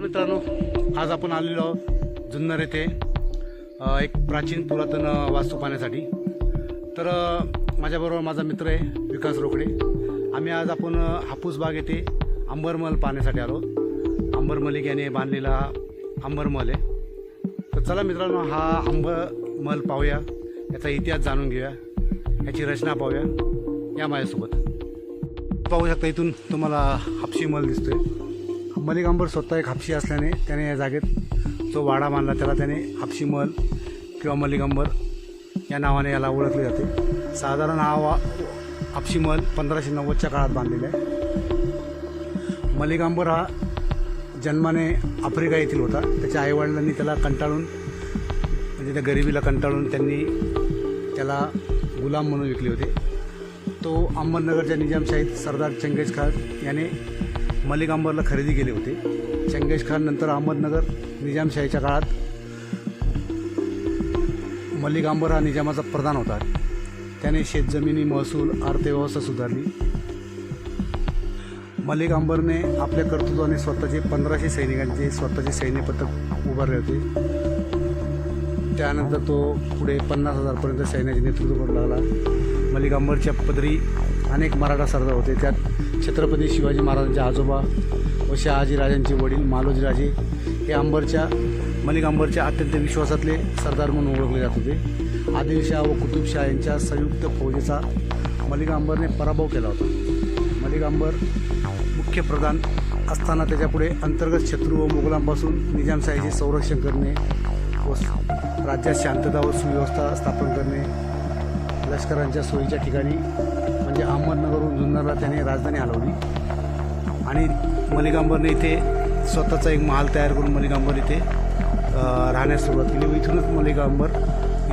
मित्रांनो आज आपण आलेलो आहोत जुन्नर येथे एक प्राचीन पुरातन वास्तू पाहण्यासाठी. तर माझ्याबरोबर माझा मित्र आहे विकास रोकडे. आम्ही आज आपण हापूसबाग हापूस बाग येथे अंबरमल पाहण्यासाठी आलो अंबरमल एक याने बांधलेला अंबरमल आहे. तर चला मित्रांनो हा अंबरमहल पाहूया. याचा इतिहास जाणून घेऊया. याची रचना पाहूया. या माझ्यासोबत. पाहू शकता इथून तुम्हाला हापशी मल दिसतोय. मलिक अंबर स्वतः एक हापशी असल्याने त्याने या जागेत जो वाडा बांधला त्याला त्याने हापशी महल किंवा मलिक अंबर या नावाने याला ओळखले जाते. साधारण हा वा हापशी महल पंधराशे नव्वदच्या काळात बांधलेला आहे. मलिक अंबर हा जन्माने आफ्रिका येथील होता. त्याच्या आईवडिलांनी त्याला कंटाळून म्हणजे त्या गरिबीला कंटाळून त्यांनी त्याला गुलाम म्हणून विकले होते. तो अहमदनगरच्या निजामशाहीत सरदार चंगेज खान याने मलिक अंबरला खरेदी केले होते. चंगेश खान नंतर अहमदनगर निजामशाहीच्या काळात. मलिक अंबर हा निजामाचा प्रधान होता. त्याने शेतजमिनी महसूल अर्थव्यवस्था सुधारली. मलिक अंबरने आपल्या कर्तृत्वाने स्वतःचे पंधराशे सैनिकांचे स्वतःचे सैन्य पथक उभारले होते. त्यानंतर तो पुढे पन्नास हजारपर्यंत सैन्याचे नेतृत्व करू लागला. मलिक अंबरच्या पदरी अनेक मराठा सरदार होते. त्यात छत्रपती शिवाजी महाराजांचे आजोबा व शहाजीराजांचे वडील मालोजीराजे हे अंबरच्या मलिक अंबरच्या अत्यंत विश्वासातले सरदार म्हणून ओळखले जात होते. आदिलशाह व कुतुबशाह यांच्या संयुक्त फौजेचा मलिक अंबरने पराभव केला होता. मलिक अंबर मुख्य प्रधान असताना त्याच्यापुढे अंतर्गत शत्रू व मुघलांपासून निजामशाहीचे संरक्षण करणे व राज्यात शांतता व सुव्यवस्था स्थापन करणे लष्करांच्या सोयीच्या ठिकाणी म्हणजे अहमदनगरहून जुन्नरला त्याने राजधानी हलवली. आणि मलिकांबरने इथे स्वतःचा एक महाल तयार करून मलिकांबर इथे राहण्यास सुरुवात केली. व इथूनच मलिकांबर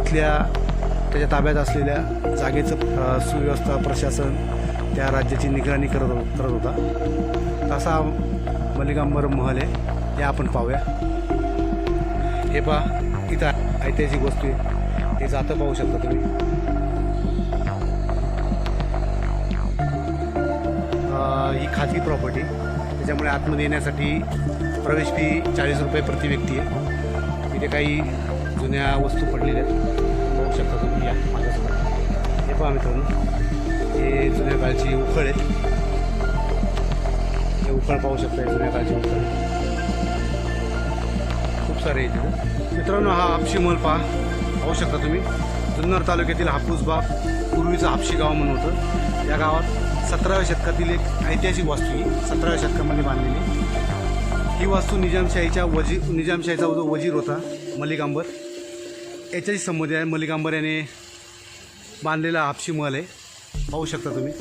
इथल्या त्याच्या ताब्यात असलेल्या जागेचं सुव्यवस्था प्रशासन त्या राज्याची निगराणी करत करत होता. तसा मलिकांबर महल आहे. हे आपण पाहूया. हे पहा इथं ऐतिहासिक वस्तू आहे. हे जातं पाहू शकता तुम्ही. ही खाजगी प्रॉपर्टी त्याच्यामुळे आतमध्ये येण्यासाठी प्रवेश फी चाळीस रुपये प्रति व्यक्ती आहे. इथे काही जुन्या वस्तू पडलेल्या आहेत. पाहू शकता तुम्ही या माझ्यासोबत. हे पहा मित्रांनो. हे जुन्या काळची उखळ आहेत हे उखळ पाहू शकता जुन्या काळची उखळ. खूप सारे इथे. मित्रांनो हा हापशी मल पहा. पाहू शकता तुम्ही. जुन्नर तालुक्यातील हापूस बाग पूर्वीचं हापशी गाव म्हणून होतं. या गावात सतराव्या शतकातील एक ऐतिहासिक वास्तू ही सतराव्या शतकामध्ये बांधलेली. ही वास्तू निजामशाहीच्या वजी निजामशाहीचा जो वजीर होता मलिकांबर याच्याशी संबंधित आहे. मलिकांबर याने बांधलेला हापशी महल आहे. पाहू शकता तुम्ही.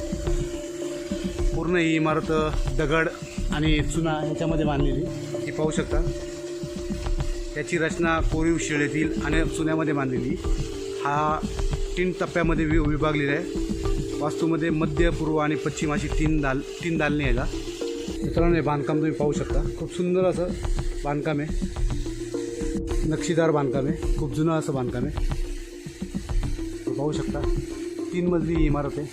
पूर्ण ही इमारत दगड आणि चुना याच्यामध्ये बांधलेली. ही पाहू शकता. याची रचना कोरीव शिळेतील आणि चुन्यामध्ये बांधलेली. हा तीन टप्प्यामध्ये वि विभागलेला आहे. वास्तूमध्ये मध्य पूर्व आणि पश्चिम अशी तीन दाल तीन दालने यायला मित्रांनो हे बांधकाम तुम्ही पाहू शकता. खूप सुंदर असं बांधकाम आहे. नक्षीदार बांधकाम आहे. खूप जुनं असं बांधकाम आहे. पाहू शकता. तीन मजली इमारत आहे.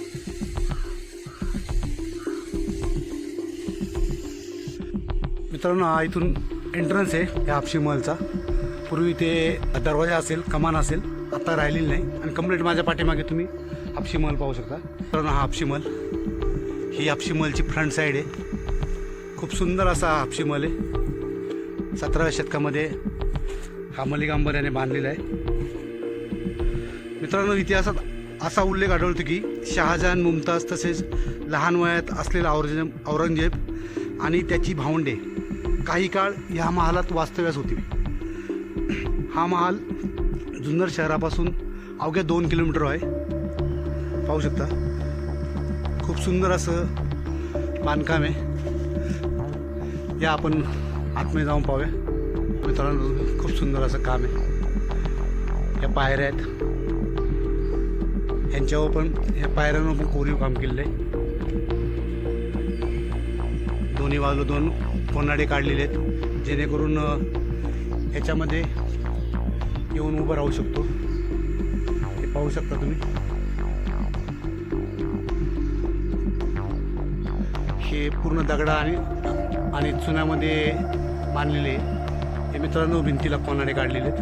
मित्रांनो हा इथून एंट्रन्स आहे या हापशी महलचा. पूर्वी ते दरवाजा असेल कमान असेल आता राहिलेली नाही. आणि कंप्लीट माझ्या पाठीमागे तुम्ही हापशी महल पाहू शकता. कारण हा हापशी महल ही हापशी महलची फ्रंट साईड आहे. खूप सुंदर असा हा हापशी महल आहे. सतराव्या शतकामध्ये हा मलिक अंबर याने बांधलेला आहे. मित्रांनो इतिहासात असा उल्लेख आढळतो की शहाजहान मुमताज तसेच लहान वयात असलेला औरंगजेब औरंगजेब आणि त्याची भावंडे काही काळ ह्या महालात वास्तव्यास होती. हा महाल जुन्नर शहरापासून अवघ्या दोन किलोमीटर आहे. पाहू शकता. खूप सुंदर असं बांधकाम आहे. या आपण आतमध्ये जाऊन पाहूया. मित्रांनो खूप सुंदर असं काम आहे. या पायऱ्या आहेत. यांच्यावर पण या पायऱ्यांवर पण कोरीव काम केलेलं आहे. दोन्ही बाजू दोन कोनाडे काढलेले आहेत जेणेकरून ह्याच्यामध्ये येऊन उभं राहू शकतो. हे पाहू शकता तुम्ही. हे पूर्ण दगडा आणि आणि चुन्यामध्ये बांधलेले हे मित्रांनो भिंतीला कोणाने काढलेले आहेत?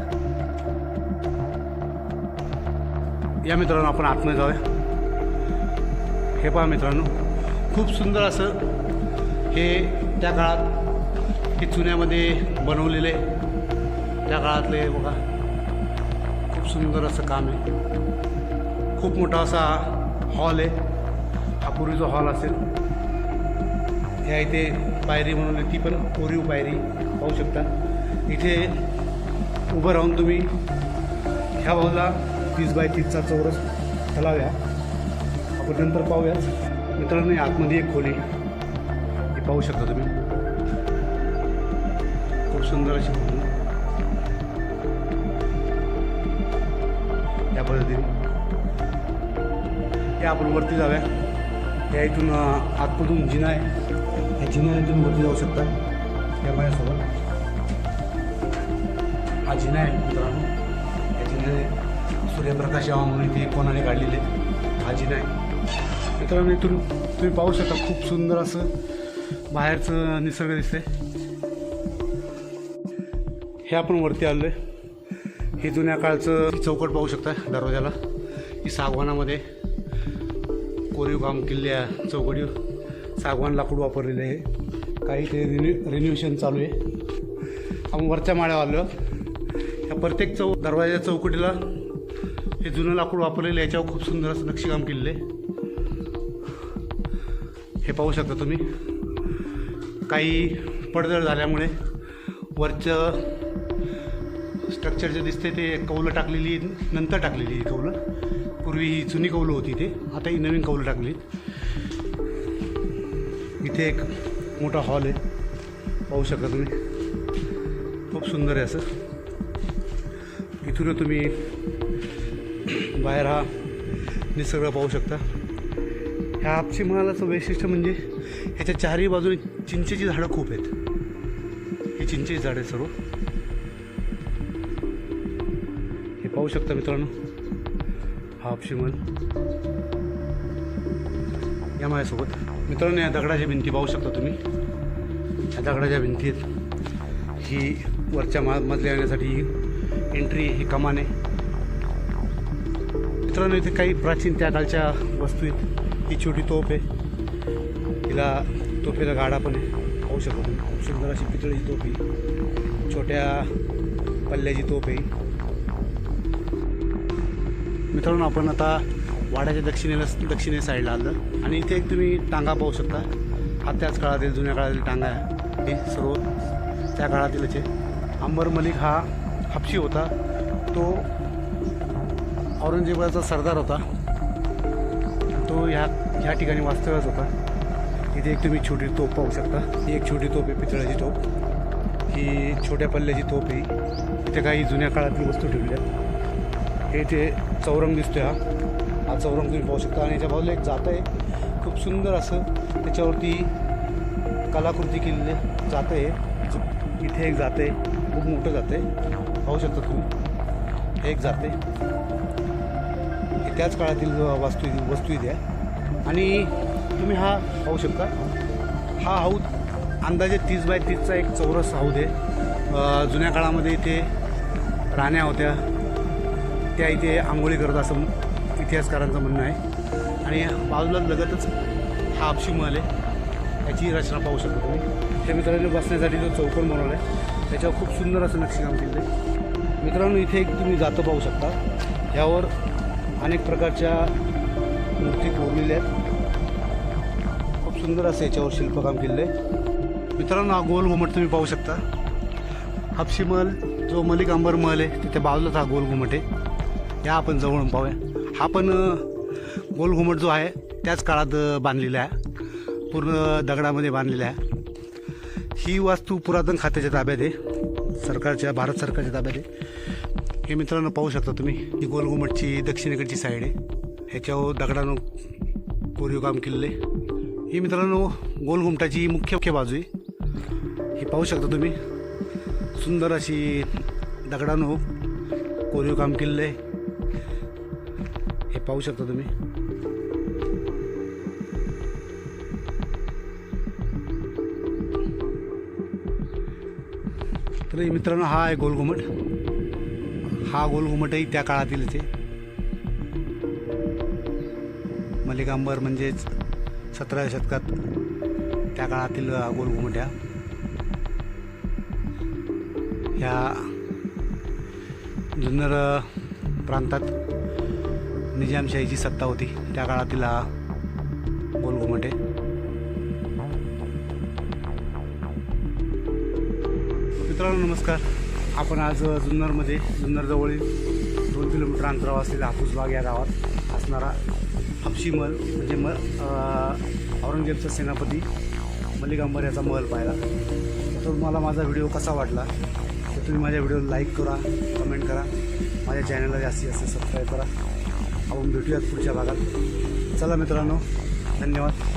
या मित्रांनो आपण आतमध्ये जाऊया. हे पहा मित्रांनो खूप सुंदर असं हे त्या काळात हे चुन्यामध्ये बनवलेले त्या काळातले बघा खूप सुंदर असं काम आहे. खूप मोठा असा हॉल आहे. हा पूर्वीचा हॉल असेल ह्या इथे पायरी म्हणून ती पण कोरीव पायरी पाहू शकता. इथे उभं राहून तुम्ही ह्या बाजूला तीस बाय तीसचा चौरस तलाव आहे आपण नंतर पाहूयाच मित्रांनो आतमध्ये एक खोली ही पाहू शकता तुम्ही. खूप सुंदर अशी खोली या पद्धतीने. या आपण वरती जाऊया. या इथून आतमधून जिना आहे. या जिन्याने तुम्ही वरती जाऊ शकता या माझ्यासोबत हा जिना आहे मित्रांनो या जिन्याने सूर्यप्रकाश यावा म्हणून इथे कोणाने काढलेले हा जिना आहे मित्रांनो इथून तुम्ही पाहू शकता खूप सुंदर असं बाहेरचं निसर्ग दिसतंय हे आपण वरती आलो आहे हे जुन्या काळचं चौकट पाहू शकता दरवाजाला ही सागवानामध्ये कोरीव काम किल्ल्या चौकटी सागवान लाकूड वापरलेले आहे काही ते रिन्यू रिन्युएशन चालू आहे. आपण वरच्या माळ्यावर आलो. या प्रत्येक चौ दरवाजा चौकटीला हे जुनं लाकूड वापरलेलं आहे. याच्यावर खूप सुंदर असं नक्षीकाम केलेलं आहे. हे पाहू शकता तुम्ही. काही पडझड झाल्यामुळे वरचं स्ट्रक्चर जे दिसते ते कौलं टाकलेली नंतर टाकलेली ही कौलं. पूर्वी ही जुनी कौलं होती ते. आता ही नवीन कौलं टाकली इथे एक मोठा हॉल आहे. पाहू शकता तुम्ही. खूप सुंदर आहे असं. इथून तुम्ही बाहेर हा निसर्ग पाहू शकता. ह्या आपशी महालाचं वैशिष्ट्य म्हणजे ह्याच्या चारही बाजूने चिंचेची झाडं खूप आहेत. ही चिंचेची झाडं आहेत सर्व. हे पाहू शकता मित्रांनो. हा हापशिमल या माझ्यासोबत मित्रांनो या दगडाच्या भिंती पाहू शकता तुम्ही. या दगडाच्या भिंतीत ही वरच्या मा मजल्या येण्यासाठी ही एंट्री ही कमान आहे. मित्रांनो इथे काही प्राचीन त्या काळच्या वस्तू आहेत. ही छोटी तोफ आहे. तिला तोफेला गाडा पण आहे. पाहू शकतो तुम्ही. खूप सुंदर अशी पितळीची तोफ आहे. छोट्या पल्ल्याची तोफ आहे. मित्रांनो आपण आता वाड्याच्या दक्षिणेला दक्षिणे साईडला आलं. आणि इथे एक तुम्ही टांगा पाहू शकता. हा त्याच काळातील जुन्या काळातील टांगा आहे. हे सर्व त्या काळातीलच आहे अंबर मलिक हा हापशी होता. तो औरंगजेबाचा सरदार होता. तो ह्या ह्या ठिकाणी वास्तव्याच होता. इथे एक तुम्ही छोटी तोप पाहू शकता. ही एक छोटी तोप आहे पितळ्याची तोप ही छोट्या पल्ल्याची तोप आहे. इथे काही जुन्या काळातील वस्तू ठेवल्या हे ते चौरंग दिसतोय हा. हा चौरंग तुम्ही पाहू शकता. आणि याच्या बाजूला एक जात आहे. खूप सुंदर असं त्याच्यावरती कलाकृती केलेली जात आहे. इथे एक जात आहे. खूप मोठं जात आहे. पाहू शकता तुम्ही. एक जाते हे त्याच काळातील वास्तू वस्तू इथे आहे आणि तुम्ही हा पाहू शकता. हा हौद अंदाजे तीस बाय तीसचा एक चौरस हौद आहे. जुन्या काळामध्ये इथे राण्या होत्या. त्या इथे आंघोळी करत असं इतिहासकारांचं म्हणणं आहे. आणि बाजूला लगतच हा आपशी महल आहे. याची रचना पाहू शकतो तुम्ही. त्या मित्रांनो बसण्यासाठी जो चौकोन बनवला आहे त्याच्यावर खूप सुंदर असं नक्षीकाम केलेलं आहे. मित्रांनो इथे एक तुम्ही जातं पाहू शकता. ह्यावर अनेक प्रकारच्या मूर्ती कोरलेल्या आहेत. खूप सुंदर असं याच्यावर शिल्पकाम केलेलं आहे. मित्रांनो हा गोल घुमट तुम्ही पाहू शकता. हापशी महल जो मलिक अंबर महल आहे तिथे बाजूलाच हा गोल घुमट आहे. या आपण जवळून पाहूया. हा पण गोलघुमट गोल घुमट जो आहे त्याच काळात बांधलेला आहे. पूर्ण दगडामध्ये बांधलेला आहे. ही वास्तू पुरातन खात्याच्या ताब्यात आहे. सरकारच्या भारत सरकारच्या ताब्यात आहे. हे मित्रांनो पाहू शकता तुम्ही ही गोलघुमटची दक्षिणेकडची साईड आहे. ह्याच्यावर दगडानं कोरीव काम केलेलं आहे. ही मित्रांनो गोलघुमटाची मुख्य मुख्य बाजू आहे. ही पाहू शकता तुम्ही. सुंदर अशी दगडानं कोरीव काम केलेलं आहे. पाहू शकता तुम्ही. तर मित्रांनो हा आहे गोलघुमट. हा गोलघुमटही त्या काळातील इथे. मलिकांबर म्हणजेच सतराव्या शतकात त्या काळातील गोलघुमट ह्या ह्या जुन्नर प्रांतात निजामशाहीची सत्ता होती. त्या काळातील हा गोलघुमट आहे. मित्रांनो नमस्कार. आपण आज जुन्नरमध्ये जुन्नरजवळील दोन किलोमीटर अंतरावर असलेल्या हापूसबाग या गावात असणारा हापशी महल म्हणजे म औरंगजेबचा सेनापती मल्लिकांबर याचा महल पाहिला. तर तुम्हाला माझा व्हिडिओ कसा वाटला? तर तुम्ही माझ्या व्हिडिओला लाईक करा कमेंट करा. माझ्या चॅनलला जास्तीत जास्त सबस्क्राईब करा. आपण भेटूयात पुढच्या भागात. चला मित्रांनो धन्यवाद.